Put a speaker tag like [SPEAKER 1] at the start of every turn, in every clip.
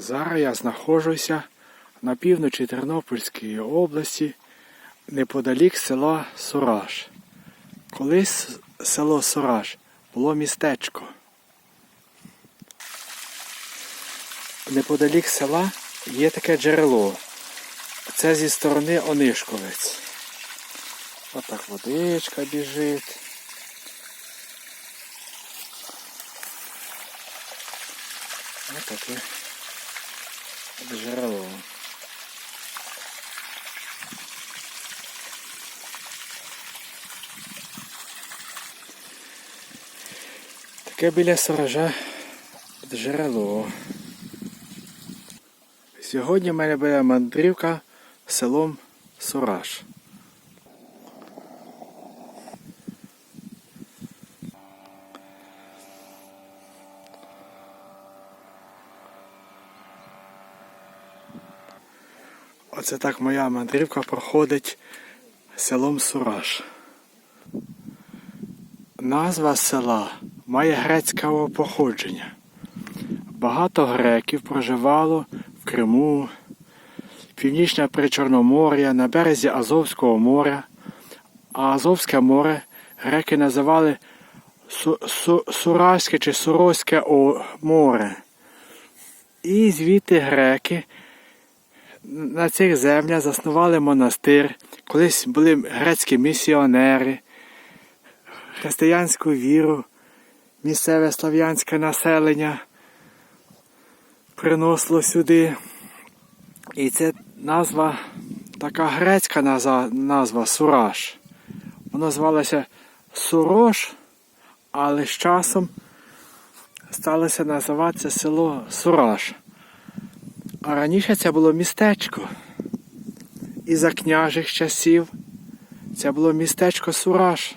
[SPEAKER 1] Зараз я знаходжуся на півночі Тернопільської області, неподалік села Сураж. Колись село Сураж було містечко. Неподалік села є таке джерело. Це зі сторони Онишковець. Отак водичка біжить. Ось таке джерело. Таке біля сторожа джерело. Сьогодні в мене буде мандрівка селом Сураж. Оце так моя мандрівка проходить селом Сураж. Назва села має грецького походження. Багато греків проживало в Криму, Північне Причорномор'я, на березі Азовського моря. А Азовське море греки називали Су- Су- Суразьке чи Суровське О- море. І звідти греки на цих землях заснували монастир. Колись були грецькі місіонери, християнську віру, місцеве слав'янське населення приносило сюди. І це назва, така грецька назва, назва Сураж. Воно звалося Сурож, але з часом сталося називатися село Сураж. А раніше це було містечко. І за княжих часів це було містечко Сураж.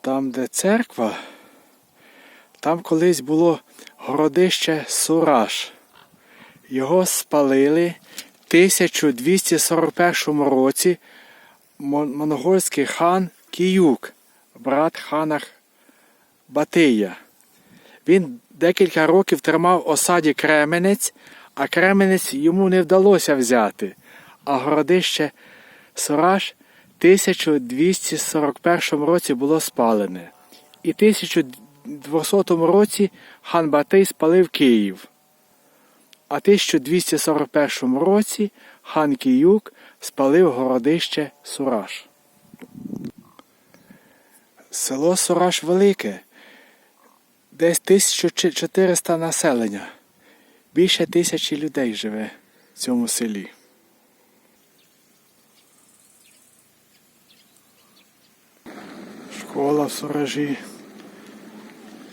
[SPEAKER 1] Там, де церква, там колись було городище Сураж. Його спалили в 1241 році монгольський хан Кіюк, брат хана Батия. Він декілька років тримав осаді Кременець, а Кременець йому не вдалося взяти, а городище Сураж в 1241 році було спалене. І в 1200 році хан Батий спалив Київ. А 1241 році хан Кіюк спалив городище Сураж. Село Сураж велике, десь 1400 населення. Більше тисячі людей живе в цьому селі. Школа в Суражі.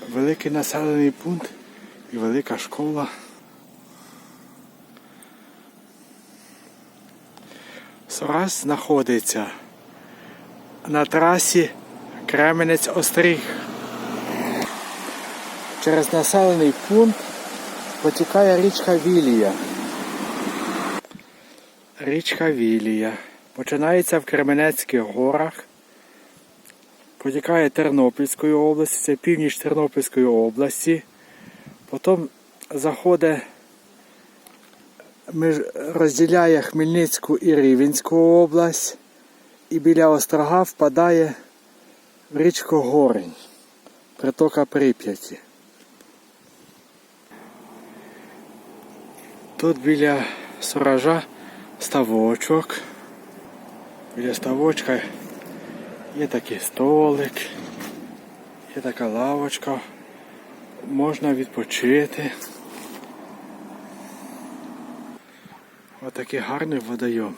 [SPEAKER 1] Великий населений пункт і велика школа. Сураж знаходиться на трасі Кременець-Остріг. Через населений пункт потікає річка Вілія. Річка Вілія. Починається в Кременецьких горах. Потікає Тернопільської області, це північ Тернопільської області. Потім заходить, розділяє Хмельницьку і Рівенську область. І біля острога впадає в річку Горень, притока Прип'яті. Тут біля суража ставочок. Біля ставочка є такий столик, є така лавочка. Можна відпочити. Отакий гарний водойом.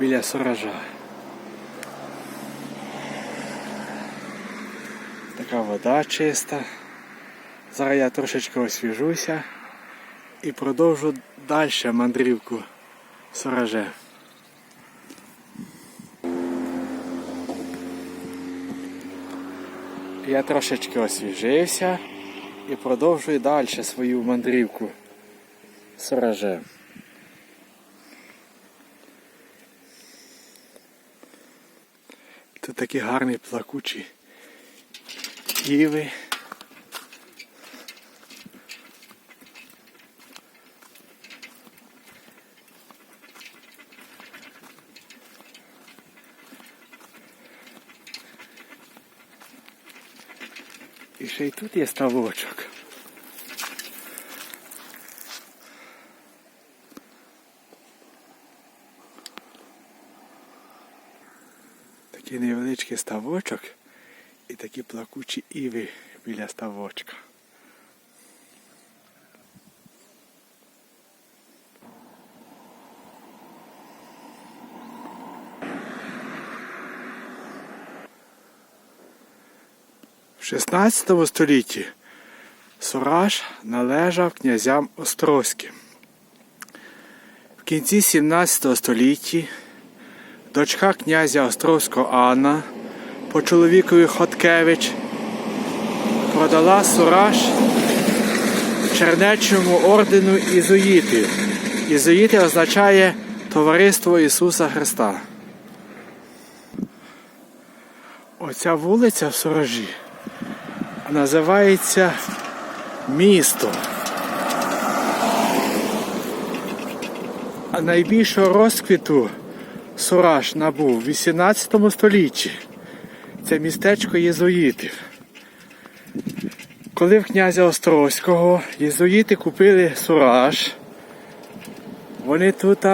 [SPEAKER 1] Біля суража. Така вода чиста. Зараз я трошечки освіжуся і продовжу далі мандрівку Сураже. Я трошечки освіжився і продовжую далі свою мандрівку Сураже. Тут такі гарні плакучі іви. І ще й тут є ставочок. Такий невеличкий ставочок і такі плакучі іви біля ставочка. В 16 столітті Сураж належав князям Острозьким. В кінці 17 століття дочка князя Острозького Анна по чоловікові Хоткевич продала Сураж Чернечому ордену Ізуїтів. Ізуїти означає Товариство Ісуса Христа. Оця вулиця в Суражі називається місто. А найбільшого розквіту Сураж набув в 18 столітті. Це містечко єзуїтів. Коли в князя Острозького єзуїти купили Сураж, вони тут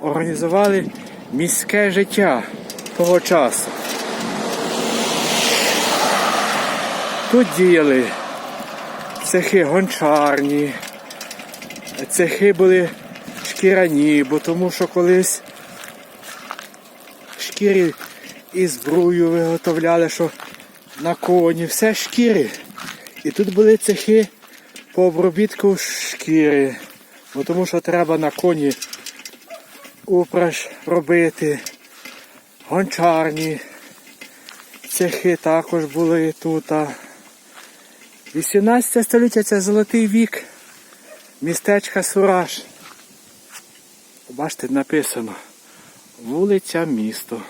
[SPEAKER 1] організували міське життя того часу. Тут діяли цехи гончарні, цехи були шкіряні, бо тому що колись шкіри і зброю виготовляли, що на коні, все шкіри. І тут були цехи по обробітку шкіри, бо тому що треба на коні упряж робити, гончарні. Цехи також були тут. 18 століття це золотий вік містечка Сураж. Бачите, написано вулиця місто.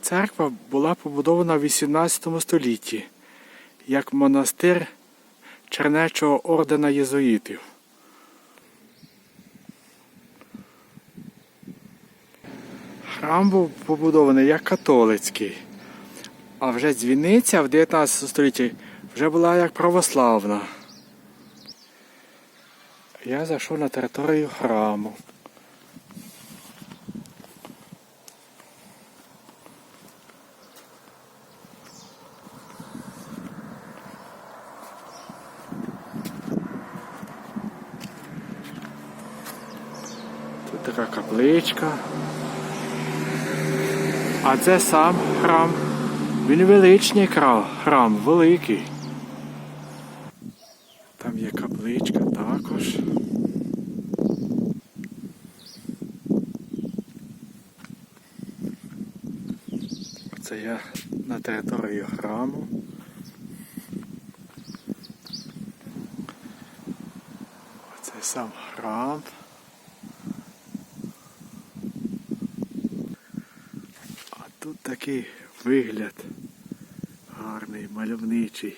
[SPEAKER 1] Церква була побудована в 18 столітті як монастир Чернечого ордена єзуїтів. Храм був побудований як католицький, а вже дзвіниця в 19 столітті вже була як православна. Я зайшов на територію храму. Тут така капличка. А це сам храм. Він величний храм, великий. Там є капличка також. Це я на території храму. Оце сам храм. А тут такий вигляд гарний, мальовничий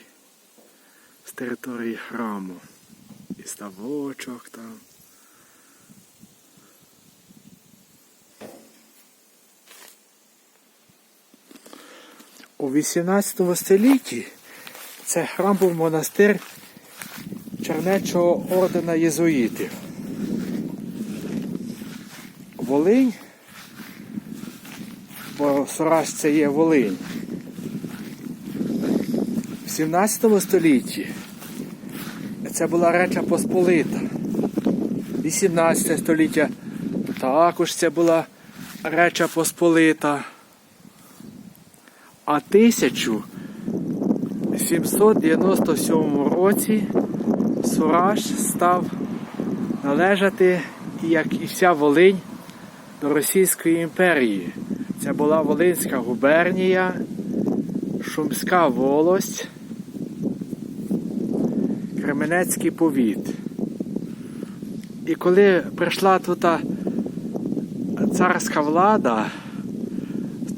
[SPEAKER 1] з території храму. І ставочок там. 18 столітті це храм був монастир Чернечого ордена єзуїтів. Волинь, бо Сураж це є Волинь. В 17 столітті це була Реча Посполита. 18 століття також це була Реча Посполита. А 1797 році Сураж став належати, як і вся Волинь, до Російської імперії. Це була Волинська губернія, Шумська волость, Кременецький повіт. І коли прийшла тут царська влада,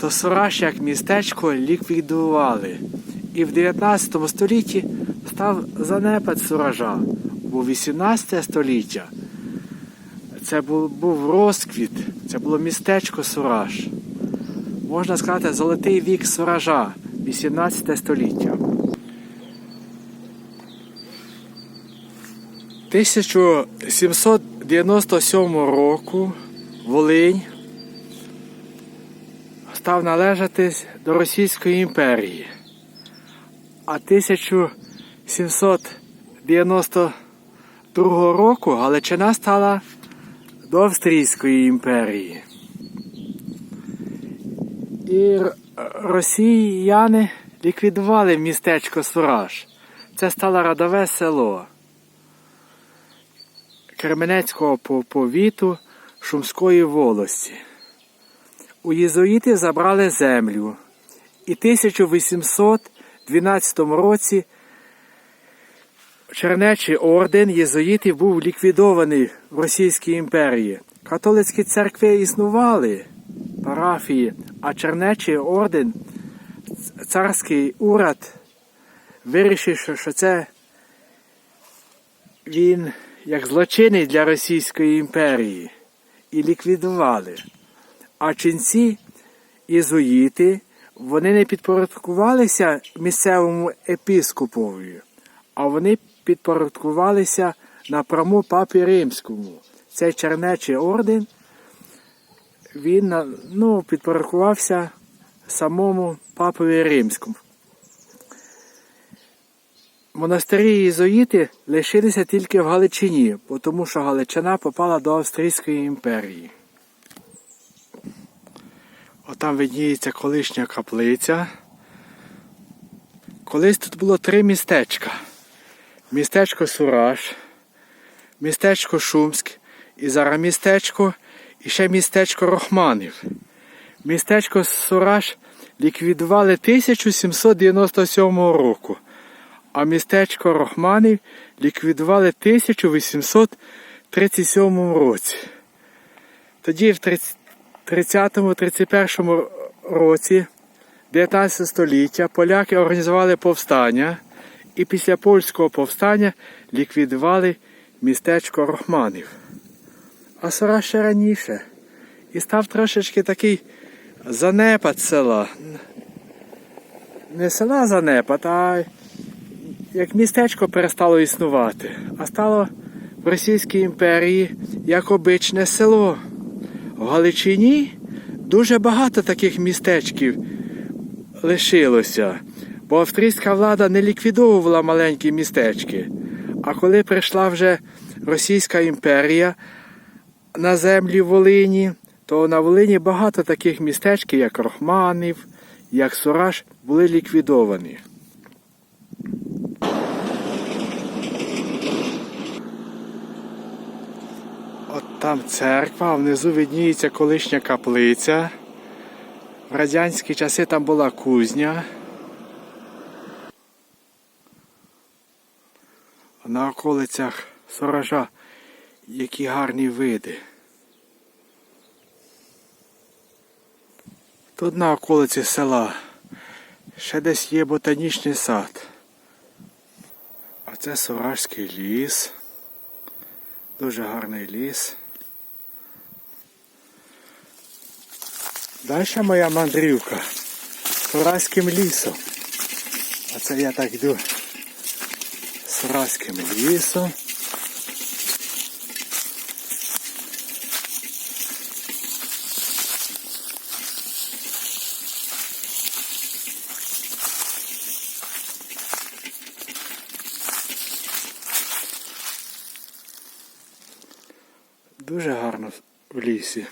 [SPEAKER 1] то Сораш як містечко ліквідували. І в 19 столітті став занепад Суража, бо 18 століття це був розквіт, це було містечко Сураж. Можна сказати, золотий вік Суража, 18 століття. 1797 року Волинь став належати до Російської імперії. А 1792 року Галичина стала до Австрійської імперії. І росіяни ліквідували містечко Сураж. Це стало родове село Кременецького повіту Шумської волості. У єзуїтів забрали землю. І 1812 році Чернечий орден єзуїтів був ліквідований в Російській імперії. Католицькі церкви існували, парафії, а Чернечий орден, царський уряд вирішив, що це він як злочинець для Російської імперії і ліквідували. А ченці єзуїти, вони не підпорядкувалися місцевому епіскопові, а вони підпорядкувалися напряму папі римському. Цей чернечий орден, він ну, підпорядкувався самому папові римському. Монастирі єзуїти лишилися тільки в Галичині, тому що Галичина попала до Австрійської імперії. Отам видніється колишня каплиця. Колись тут було три містечка. Містечко Сураж, містечко Шумськ і зараз містечко і ще містечко Рохманів. Містечко Сураж ліквідували 1797 року, а містечко Рохманів ліквідували 1837 році. Тоді в 30-31 році 19 століття поляки організували повстання і після польського повстання ліквідували містечко Рохманів. А Сора ще раніше. І став трошечки такий занепад села. Не села занепад, а як містечко перестало існувати, а стало в Російській імперії як обичне село. В Галичині дуже багато таких містечків лишилося, бо австрійська влада не ліквідовувала маленькі містечки. А коли прийшла вже Російська імперія на землі Волині, то на Волині багато таких містечків, як Рохманів, як Сураж, були ліквідовані. От там церква, а внизу видніється колишня каплиця. В радянські часи там була кузня. А на околицях Соража які гарні види. Тут на околиці села ще десь є ботанічний сад. А це Соражський ліс. Дуже гарний ліс. Далі моя мандрівка Сураським лісом. А це я так йду Сураським лісом. Дуже гарно в лісі.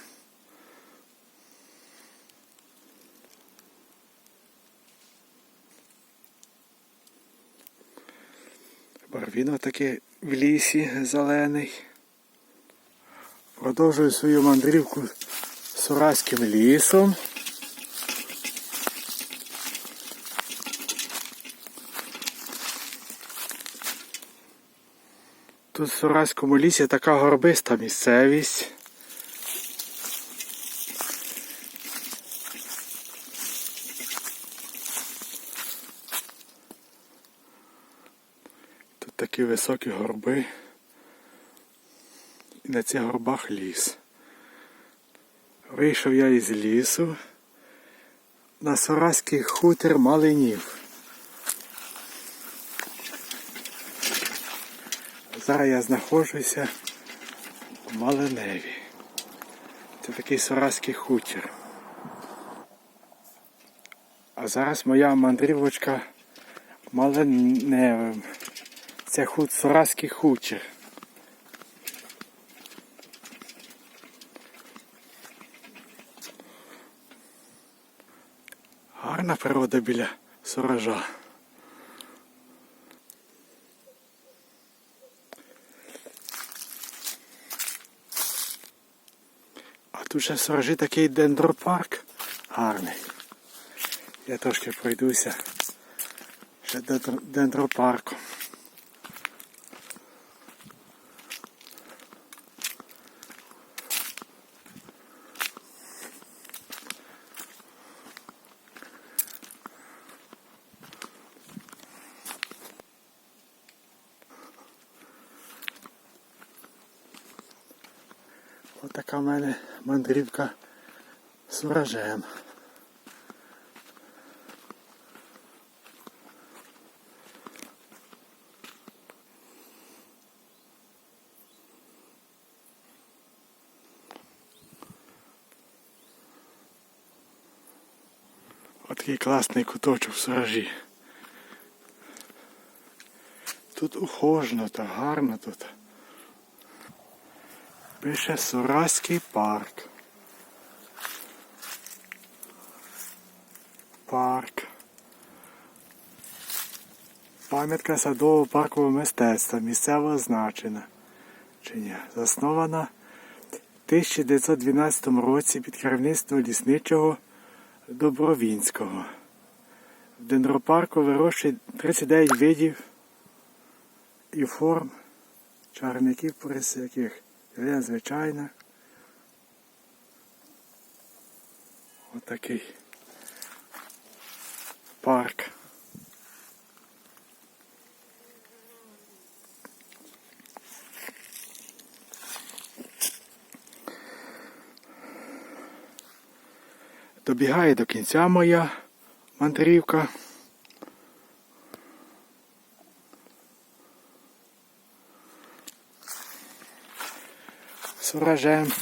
[SPEAKER 1] Барвіно таке в лісі зелений. Продовжую свою мандрівку Сураським лісом. Тут в Сураському лісі така горбиста місцевість. Тут такі високі горби. І на цих горбах ліс. Вийшов я із лісу на Сураський хутір Малинів. Зараз я знаходжуся в Малиневі. Це такий Соразький хутір. А зараз моя мандрівочка Малиневим. Це хут Соразький хутір. Гарна природа біля Соража. А тут ще в Соражі такий дендропарк гарний. Я трошки пройдуся ще дендро- дендропарком. Отака в мене мандрівка з уражаєм. Отакий класний куточок в суражі. Тут ухожено та гарно тут. Пише Сураський парк. Парк. Пам'ятка садово паркового мистецтва місцевого значення. Заснована в 1912 році під керівництвом лісничого Добровінського. В дендропарку вирощують 39 видів і форм чарників порисяких. Є звичайна. Отакий парк. Добігає до кінця моя мандрівка. Суражем